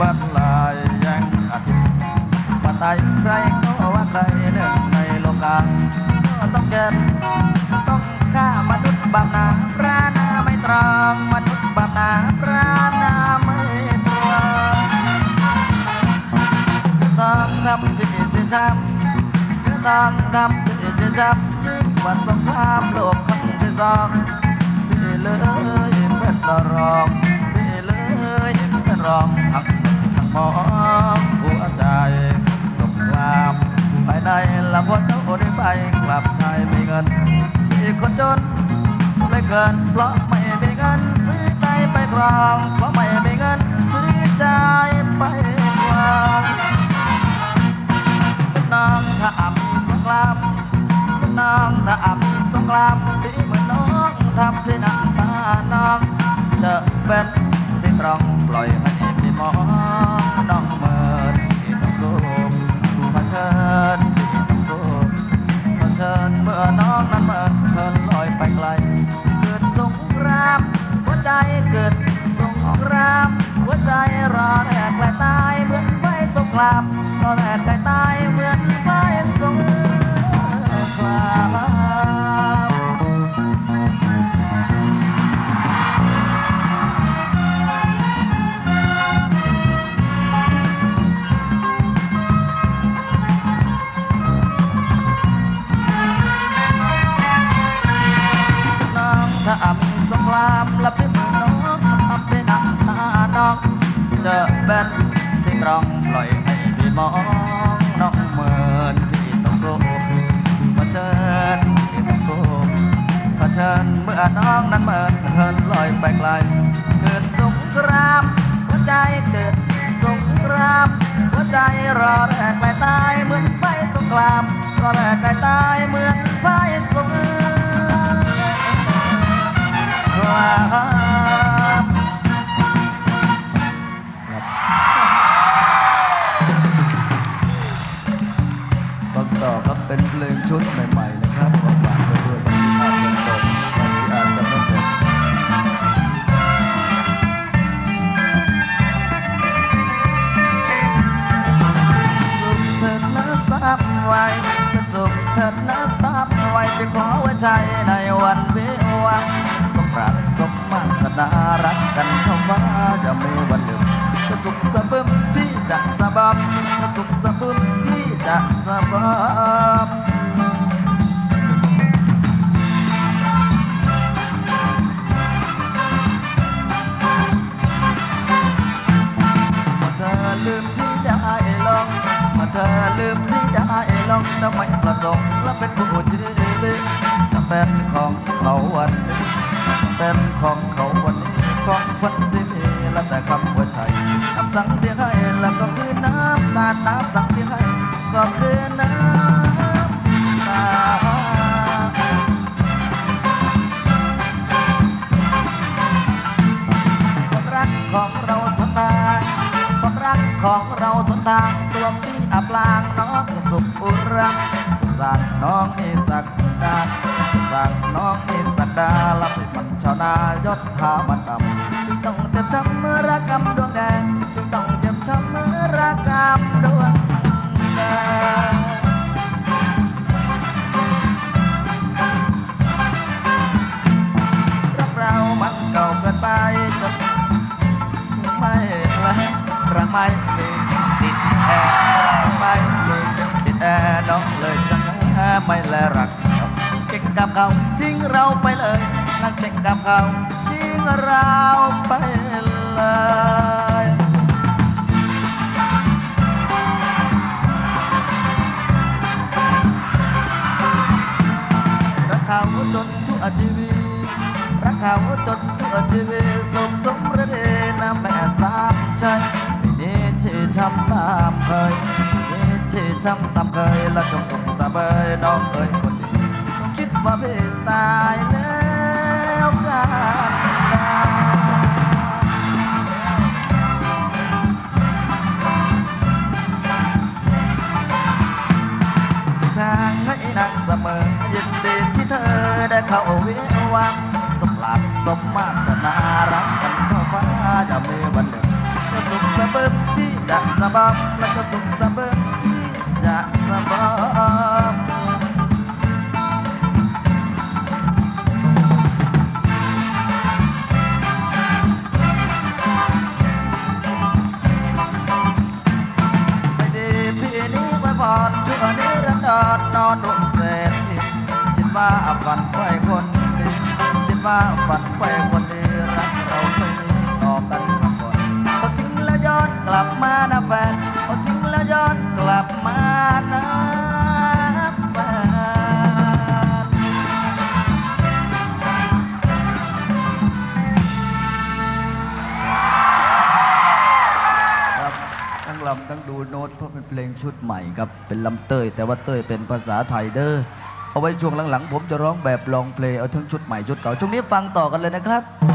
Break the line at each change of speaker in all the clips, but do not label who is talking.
บันลายยังอาทิตย์มาตายใครก็ว่าใครหนึ่งในโลกาก็ต้องเก็บต้องฆ่ามนุษย์บาปนาพระนาไม่ตรองมนุษย์บาปนาพระนาไม่ตรองต้องทำที่จะทำ cứ đang đam để chế giáp và sông tham lộp khăn chế giang để lỡ em bên đò rong để lỡ ร้องทักงทั้งมองหัวใจตกกลามไปในลำวนเขาได้ไปกลับใจไม่เงินอีกคนจนเลยเกินเพราะไม่มีเงินซื้อใจไปกลางเพราะไม่มีเงินซื้อใจไปครางน้องถ้าอับสงครามน้องถ้าอับสงครามที่เหมือนน้องทำที่นังตาน้องจะเป็นที่ตรองปล่อย ใจเกิดสงครามหัวใจรอแหกและตายเหมือนไฟสงครามรอแหกและตายเหมือนไฟสงคราม เธอลืมที่ได้ลองทำไมประสงค์และเป็นผู้ชีวิตจะเป็นของเขาวันเป็นของเขาวันของคนที่มีและแต่คำว่าใช่คำสั่งที่ให้แล้วก็คือน้ำตาน้ำสั่งที่ให้ก็คือน้ำตาความรักของเราสนทางความรักของเราสนทางตัวพี่อับลาง สุขุรังสั่งน้องมีสักดาสั่งน้องมีสักดาลับมันชาวนายศหามันดำจึงต้องเจ็บช้ำเมรักกำดวงแดงจึงต้องเจ็บช้ำเมรักกำดวงแดงรักเรามันเก่าเกินไปจนไม่และรักไม่มีติดแอร์ไม่มีติด แอน้องเลยจะไม่แลรักเราเก่งกับเขาทิ้งเราไปเลยนั่งเก่งกับเขาทิ้งเราไปเลยรักเขาจนชั่วชีวิตรักเขาจนชั่วชีวิตสมสมระเดนะแม่สามใจไม่นี้ชื่อช้ำตามเคย ที่ช้ำตามเคยและจงสุขสะเบยน้องเอ๋ยคนดีคิดว่าพี่ตายแล้วกันทางให้นางเสมอยินดีที่เธอได้เข้าวิวังสมหลักสมมาตรนารักกันเท่าฟ้าจะมีวันหนึ่งจะสุขสบิมที่จะสบับและก็สุขสบิมที่จะ สะบับไม่ดีพี่นี้ไว้พรชั่วนิรันดรนอนร่วมเศรษฐีคิดว่าฝันไฟคนดีคิดว่าฝันไฟคนูโน้ตเพราะเป็นเพลงชุดใหม่ครับเป็นลำเต้ย แต่ว่าเต้ยเป็นภาษาไทยเด้อเอาไว้ช่วงหลังๆ ผมจะร้องแบบลองเพลงเอาทั้งชุดใหม่ชุดเก่าช่วงนี้ฟังต่อกันเลยนะครับ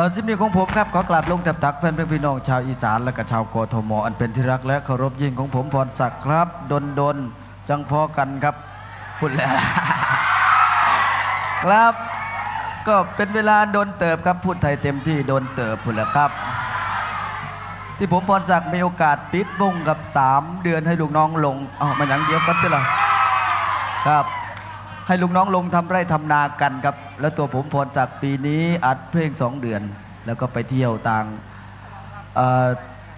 ออสิบนี้ของผมครับ ขอกราบลงจับตักแฟนเพลงพี่น้องชาวอีสานและก็ชาวกทมอันเป็นที่รักและเคารพยิ่งของผมพรศักดิ์ครับ ดนดนจังพอกันครับพูดแล้วครับ ก็เป็นเวลาโดนเติบครับพูดไทยเต็มที่โดนเติบพูดแล้วครับ ที่ผมพรศักดิ์มีโอกาสปิดวงกับสามเดือนให้ลูกน้องลงอ๋อมาอย่างเดียวกันที่ละครับ ให้ลูกน้องลงทำไร่ทำนากันครับ แล้วตัวผมพรศักดิ์ปีนี้อัดเพลงสองเดือน แล้วก็ไปเที่ยวต่าง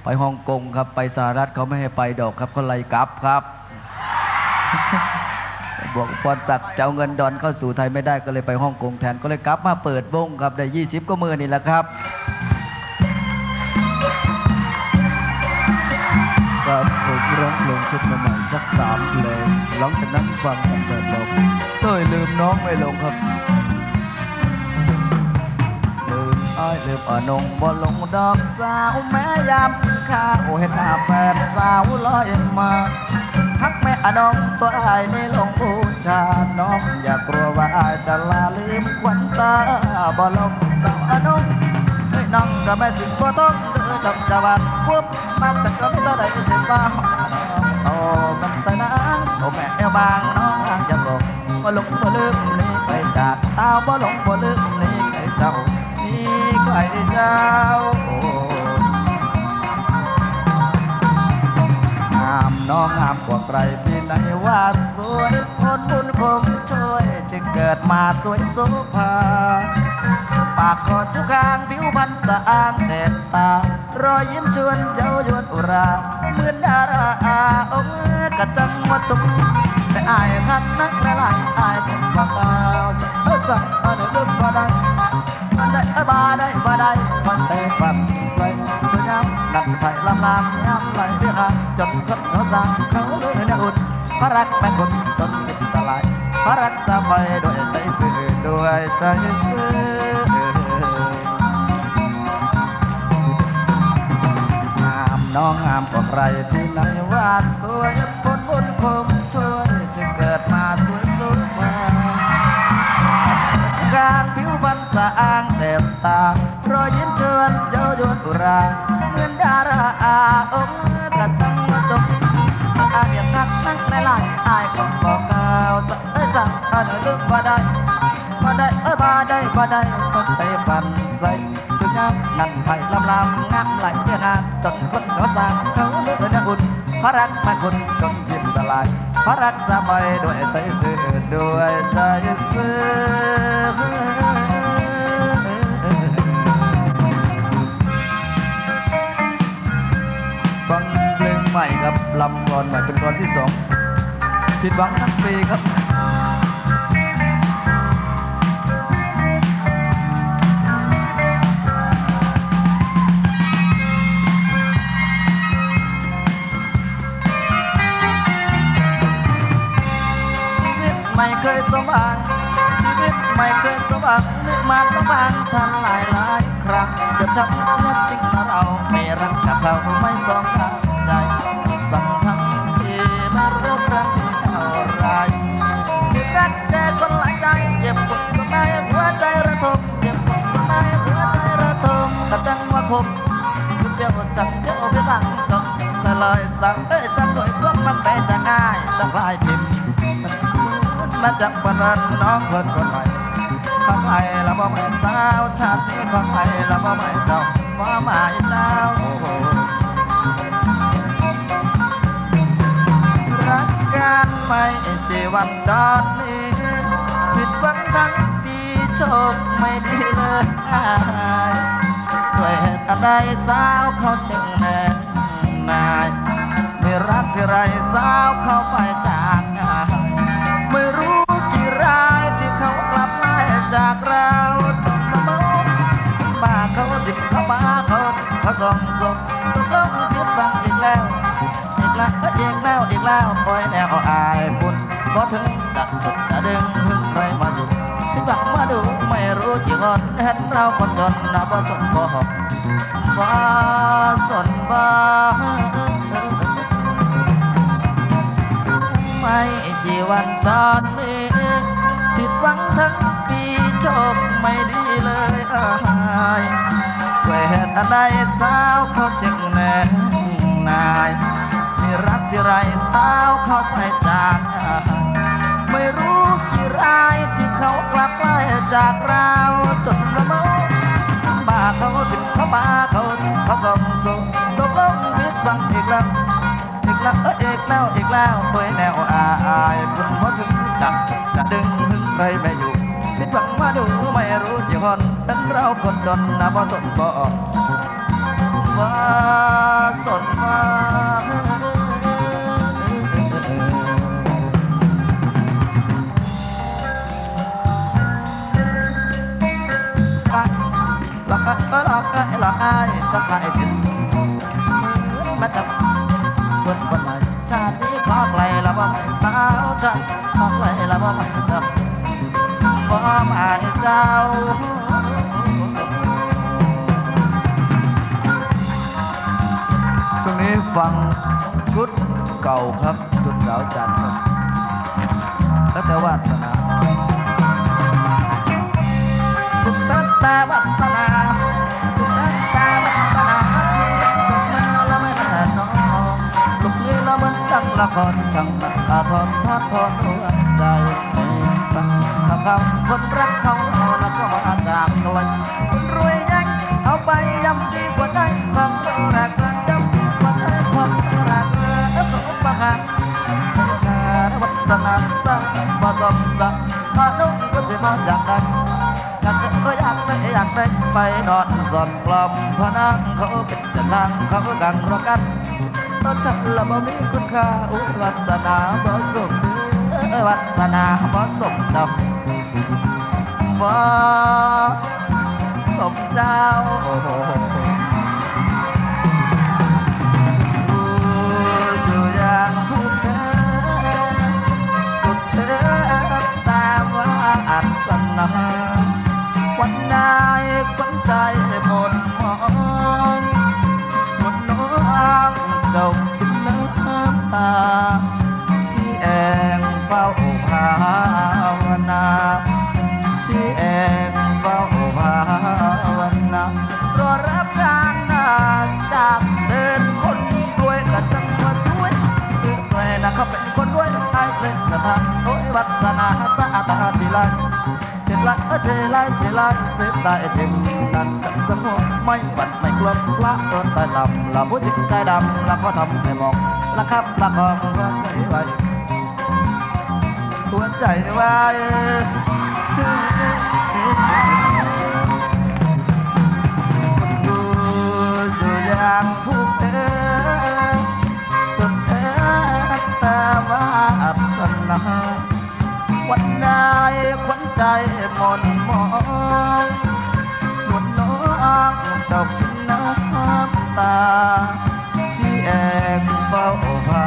ไปฮ่องกงครับ ไปสหรัฐเขาไม่ให้ไปดอกครับเขาไล่กลับครับบอกพรศักดิ์จะเอาเงินดอนเข้าสู่ไทยไม่ได้ก็เลยไปฮ่องกงแทนก็เลยกลับมาเปิดวงครับได้ 20 ก็มือนี่แหละครับครับผมร้องเพลงชุดใหม่สักสามเพลงหลังจากนั้นฟังกันแบบลง เต้ยลืมน้องไม่ลงครับลืมอ้ายลืมอ่อนงบ่ลงดอกสาวแม่ยามข้าวเห็นหน้าแฟนสาวลอยมาฮักแม่อนงตัวอายนี่ลงบูชาน้องอย่ากลัวว่าอายจะลาลืมควันตาบ่ลงสาวอนงเฮ้ยน้องก็ไม่สิบ่ต้องเดือดจะวันปุ๊บมันจะก็ไม่ต้องได้สิว่าโอ้มันแต่นางโอ้แม่เอวบางน้องร่างจะลง บ่หลงบ่ลืมนี่ไปจากตาบ่หลงบ่ลืมนี่ไก่เจ้านี่ไก่เจ้างามน้องงามกว่าใครที่ไหนว่าสวยคนบุญคงช่วยจึงเกิดมาสวยโสภา ปากคอทุกข้างผิวพรรณสะอางแดดตา รอยยิ้มชวนเย้ายวนอุรา เหมือนดาราอาองค์ กระจังวัตุกแต่อายทักนักและลายอายเป็นปากกาวเออสั่งเออเดือดบ่ได้มันได้เออบ่ได้บ่ได้มันเตะปัดใส่สวยงามนั่นไทยลำลำงามไหลเรียกหาจนคนเขาสั่งเขาเลยเนี่ยอุ่นพระรักแม่คนจนจิตสลายพระรักษาไปด้วยใจซื่อด้วยใจซื่องามน้องงามกว่าใครที่ไหนวาดสวย เหมือนดาราอาองค์กระจังจบอาอยากทักนักหลายอายก็บอกกล่าวจะได้สั่งถ้าหน่อยลืมบ่ได้บ่ได้เอ้ยบ่ได้บ่ได้ก็ใจปั่นใส่สุดยอดนั่นไผ่ลำลำงามไหลเดือนานจนคนเขาสร้างเขาเลือดอุ่นพระรักมาคุณจนจิตสลายพระรักสบายด้วยใจซื่อด้วยใจซื่อ ลำก่อนใหม่เป็นตอนที่สองผิดหวังทั้งปีครับชีวิตไม่เคยสมหวังชีวิตไม่เคยสมหวังนึกมาต้องบางทันหลายหลายครั้งจะทำเสียจริงเราไม่รักกับเราไม่สองทา สั่งทั้งที่ม่รู้ครั้งที่เท่าไรที่รักแต่คนหลายใจเจ็บปวดก็ไม่หัวใจระทมเจ็บปวดก็ไม่หัวใจระทมกระจังว่าคมเดียวจังเดียวไปสั่งจนละลอยสั่งเอ้ยจังโดยพวกมันแต่จะง่ายจะคลายทิมมาจากปนันน้องเพิ่นคนใหม่ของไทยละบ่ไม่สาวชาตินี้ของไทยละบ่ไม่เจ้าบ่หมายสาว ไม่ใช่วันตอนนี้ผิดหวังทั้งปีโชคไม่ดีเลยด้วยเหตุอันใดสาวเขาจึงแน่นายไม่รักที่ไรสาวเขาไปจากงานไม่รู้กี่รายที่เขากลับไล่จากเราจนมาเมาบ้าเขาดิบเขาบ้าเขาเขาส่งส่งตกลงผิดฟั ล้วก็อีกแล้วอีกแล้วปล่อยแนวอายปุ่นพอถึงจะจุดจะดึงถึงใครมาดูที่บังมาดูไม่รู้กี่คนเห็นเราคนจนนะบ่สนบ่บ่สนบ่ไม่กี่วันตอนนี้ผิดหวังทั้งปีโชคไม่ดีเลยอายด้วยเหตุอันใดสาวเขาจึงแน่นาย ที่ไรสาวเขาไปจากไม่รู้กี่รายที่เขากลับไปจากเราจนละเมาบ้าเขาถึงเขาบ้าเขาเขาส่งส่งตกลงผิดหวังอีกแล้วอีกแล้วเอออีกแล้วอีกแล้วเฮ้ยแนวอายคุณพอถึงจับจะดึงถึงใครไม่อยู่ผิดหวังมาดูไม่รู้จีฮอนเป็นเราคนจนนะบ่สนบ่บ่าสนบ่ห ก็หลอกก็หลอกอายจะขายผิดมาจับเพื่อนคนใหม่ชาตินี้ขอไกลละบ่ไม่สาวจันขอไกลละบ่ไม่เจ้าบ่ไม่เจ้าช่วงนี้ฟังชุดเก่าครับชุดสาวจันทร์ครับแล้วแต่วาสนาสุด ละมันจังละครจังละอาทรทัดทอนหัวใจฟังคำคำคนรักเขาเอาแล้วก็มาจากหน่วยคนรวยยังเอาไปยำดีกว่าใจของเรารักรักยำดีกว่าใจของเรารักเออสมบัติการวัฒนาสตร์ผสมสักมานุ่งก็จะมาจากกันอยากก็อยากได้อยากได้ไปนอนสอนกลอมพนังเขาเป็นเส้นทางเขาดังรอกัน ตอนฉันละบ่มีคุณค่าอุวัสนาบ่สมวัสนาบ่สมดำบ่สมเจ้า ดตาทีไรเจ็ดลเออเจไรเจไรเสียดายถึงนั้นกันสมอไม่บัดไม่กลัวพระต้นตายต่ำละผู้จิตกายดำละก็ทำให้มองละครับละของหัวใจไว้หัวใจไว้คนดูอยู่อย่างผู้เอ๋สุดเอ็ดแต่ว่าอับสนา วันใดขวัญใจหมนมองนวลน้องเจ้ากินน้ำตาที่แอบเฝ้าหา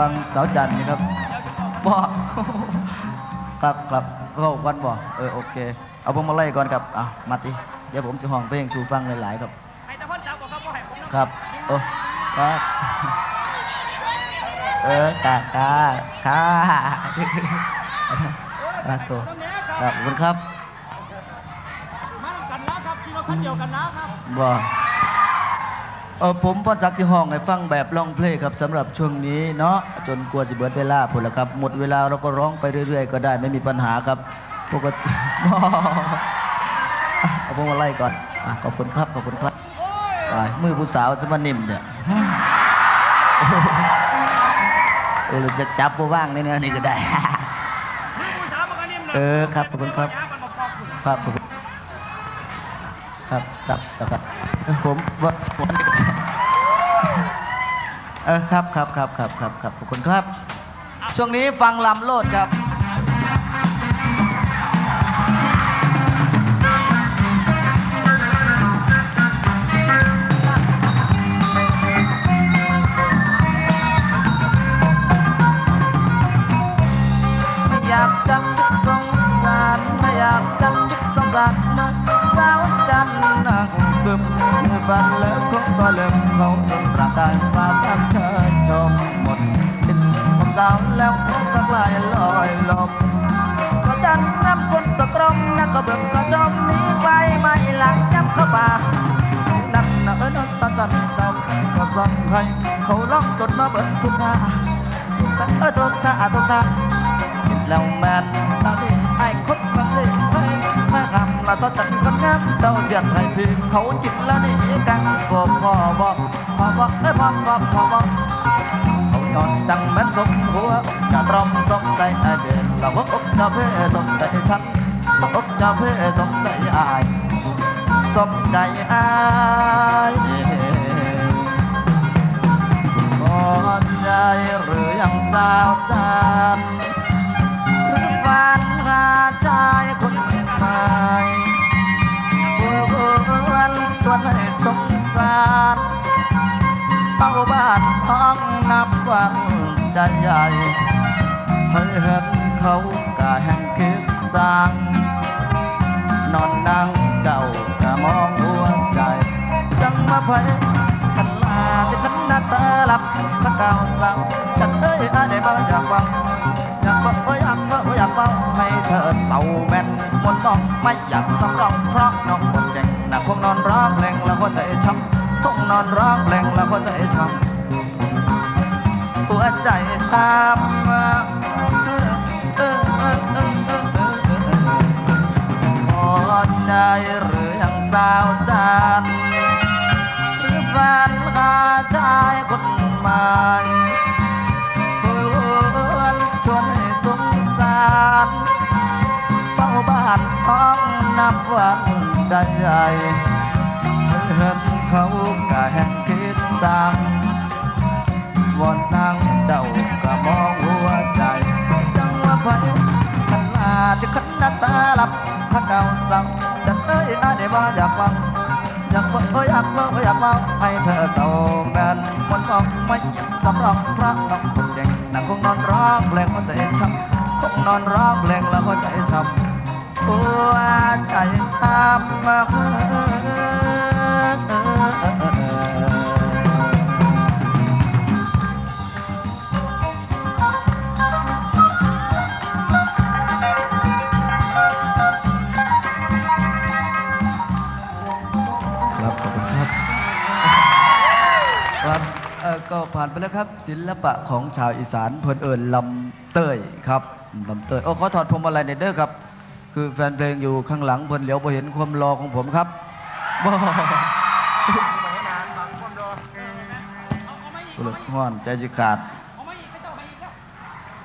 ฟังสาวจันทร์นี่ครับบอกครับครับเข้ากันบ่เออโอเค เอาผมมาไล่ก่อนครับอะมาติเดี๋ยวผมจะห้องเพลงสู่ฟังหลายๆครับ
ให้ตะพ่นจับบอกครับว่าให้ผม
ครับโอ้ครับเออกะกะค่ะครับตัวครับขอบคุณครับ
มากันนะครับที่เราคนเดียวกันนะครับ
บ่ เออผมพอจักที่ห้องให้ฟังแบบร้องเพลงครับสำหรับช่วงนี้เนาะจนกลัวสิเบิดเวลาพุ่นละครับ หมดเวลาเราก็ร้องไปเรื่อย ๆ ก็ได้ไม่มีปัญหาครับปกติเอาผมมาไล่ก่อนอะขอบคุณครับขอบคุณครับไปมือผู้สาวสมานิ่มเนี่ยเออจะจับผู้ว่างนี่นะนี่ก็ได้ เออครับขอบคุณครับ ครับผมครับครับครับครับผมว่าผม เออครับครับครับครับครับครับขอบคุณครับ ช่วงนี้ฟังลำโลดครับไม่อยากจับจุดสงสารไม่อยากจับจุดสงสารนะ สาวจันทร์นั่งซึมฟันแล้วคงก็เริ่มเขาจนประกายฟ้าพันเชิญชมหมดสิ้นผมสาวแล้วคงก็กลายลอยลมก็จันทร์น้ำคนตะกรมนั กเบิ่งก็จมหนี้ไปไม่หลังเขาป่านั่นนะเออนั่นตาจันเจ้าก็สั่งเขาร้องจนมาเบิดทุกท่าเออทุกท่าทุกท่าแล้วแม่นตาดีไอ้คนมันเลยใครถ้างามละต่อจัดคนงามเจ้าเจียนให้พี่เขาจิตละนี่กันก็พอบอกพอบอกเอ้ยพอบอกพอบอกเขานอนจังแม่สมหัวจะตรอมสมใจไอเด่นเราว่าอกจะเพ่สมใจฉันอกจะเพ่สมใจอายสมใจอายก่อนใจหรือยังสาวจันหรือฝันหาชายคนใหม่ วนชวนให้สงสารเป้าบ้านห้องนับวันใจใหญ่ให้เห็นเขากะแห่งคิดสร้างนอนนั่งเจ้าก็มองหัวใจ จังมาเพยกันลาที่ขันน้าตาหลับตะเก่าเศร้าจัดเอ้ยอะไรบ้างอยากฟังอยากบอกว่าอยากบอกว่าอยากเฝ้าให้เธอเต่าแม่นมนต์บอกไม่อยากสำรองเพราะน้อง นเก่ะคงนอนร้องเพลงแล้วก็ใจช้ำคงนอนร้องเพลงแล้วก็ใจช้ำหัวใจทำเออเออเออเออเออเออเออพอใจหรือยังสาวจันหรือแฟนหาชายคนใหม่ควรชวนให้สงสารเฝ้าบ้านท้องนับวัน ใจใหญ่เห็นเขากะแห่งคิดตามวอนนางเจ้าก็มองหัวใจจังว่าไฟขันลาที่ขันนาตาหลับถ้าเก่าสั่งจะเอ้ยอาได้บ่อยากฟังอยากบอกเอ้ยอยากเล่าอยากเล่าให้เธอเศร้าแบนมันมองไม่หยิบสำรองพระน้องคนเก่งนั่งคงนอนร้องเพลงหัวใจช้ำคงนอนร้องเพลงแล้วหัวใจช้ำ หัวใจช้ำมากครับขอบคุณครับครับเอ่อก็ผ่านไปแล้วครับ ศิลปะของชาวอีสานเพลินเอิญลำเต้ยครับลำเต้ยโอ้ขอถอดพวงมาลัยหน่อยเด้อครับ คือแฟนเพลงอยู่ข้างหลังเพิ่นเหลียวบ่เห็นความรอของผมครับบ่กุลห้อนใจสิขาด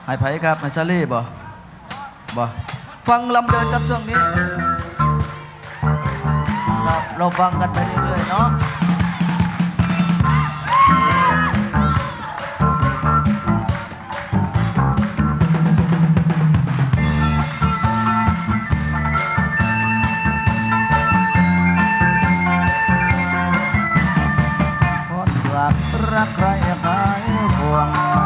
ให้ไผครับให้ชาลี่บ่บ่ฟังลำเดินครับช่วงนี้ครับเราฟังกันไปเรื่อยๆเนาะ รักใครใครห่วง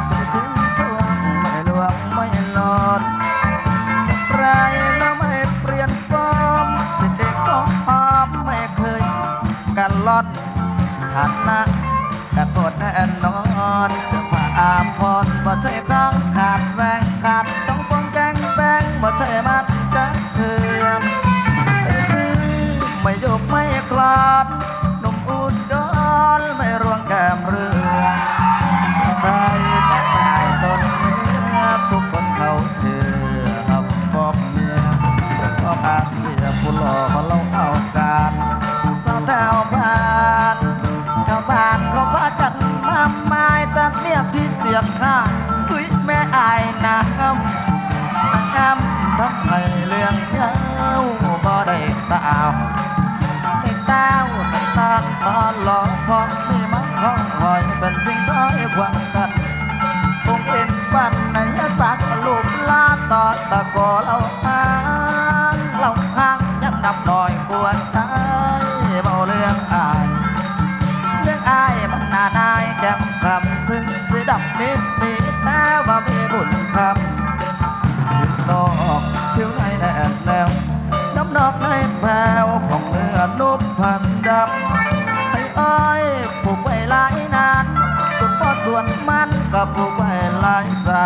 มันก็ปลูกไว้หลายซ้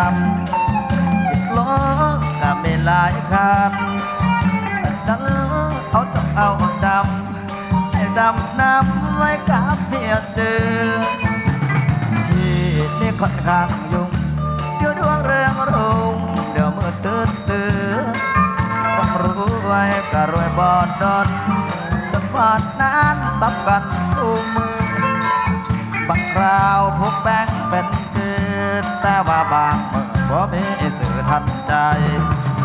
ำสิบล้อก็ไม่หลายคันแต่ดันเอาจะเอาจำให้จำนำไว้กับเมียเจอที่นี่ค่อนข้างยุ่งเดี๋ยวดวงเรืองรุ่งเดี๋ยวมืดตื่นตื่นต้องรู้ไวยก็รวยบอดดอนจนฟาดนั้นตับกันสู้มือบางคราวพวกแบงเป็น แต่ว่าบางเมื่อบ่มีสื่อทันใจ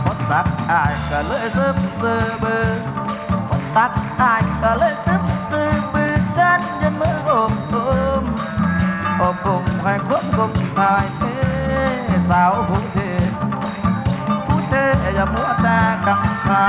คนสักอายก็เลยซึมซื้อมือคนสักอายก็เลยซึมซื้อมือฉันยันมืออุ้มอุ้มโอบกุมให้ควบกุมทายเทสาวผู้เทผู้เทอย่ามัวแต่กังขา